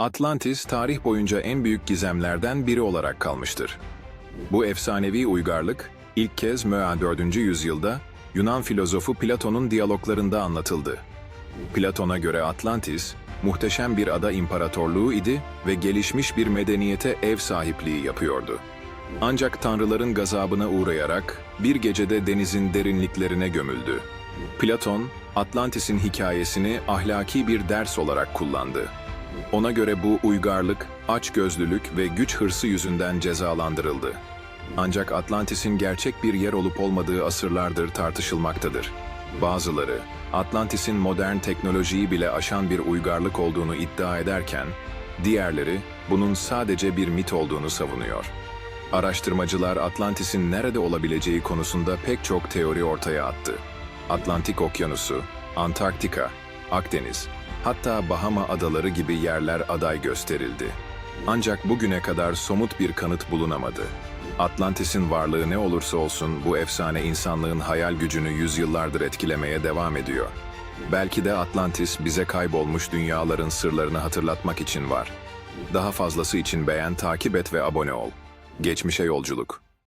Atlantis tarih boyunca en büyük gizemlerden biri olarak kalmıştır. Bu efsanevi uygarlık ilk kez Möa 4. yüzyılda Yunan filozofu Platon'un diyaloglarında anlatıldı. Platon'a göre Atlantis, muhteşem bir ada imparatorluğu idi ve gelişmiş bir medeniyete ev sahipliği yapıyordu. Ancak tanrıların gazabına uğrayarak bir gecede denizin derinliklerine gömüldü. Platon, Atlantis'in hikayesini ahlaki bir ders olarak kullandı. Ona göre bu uygarlık, açgözlülük ve güç hırsı yüzünden cezalandırıldı. Ancak Atlantis'in gerçek bir yer olup olmadığı asırlardır tartışılmaktadır. Bazıları, Atlantis'in modern teknolojiyi bile aşan bir uygarlık olduğunu iddia ederken, diğerleri bunun sadece bir mit olduğunu savunuyor. Araştırmacılar Atlantis'in nerede olabileceği konusunda pek çok teori ortaya attı. Atlantik Okyanusu, Antarktika, Akdeniz, hatta Bahama Adaları gibi yerler aday gösterildi. Ancak bugüne kadar somut bir kanıt bulunamadı. Atlantis'in varlığı ne olursa olsun bu efsane insanlığın hayal gücünü yüzyıllardır etkilemeye devam ediyor. Belki de Atlantis bize kaybolmuş dünyaların sırlarını hatırlatmak için var. Daha fazlası için beğen, takip et ve abone ol. Geçmişe yolculuk.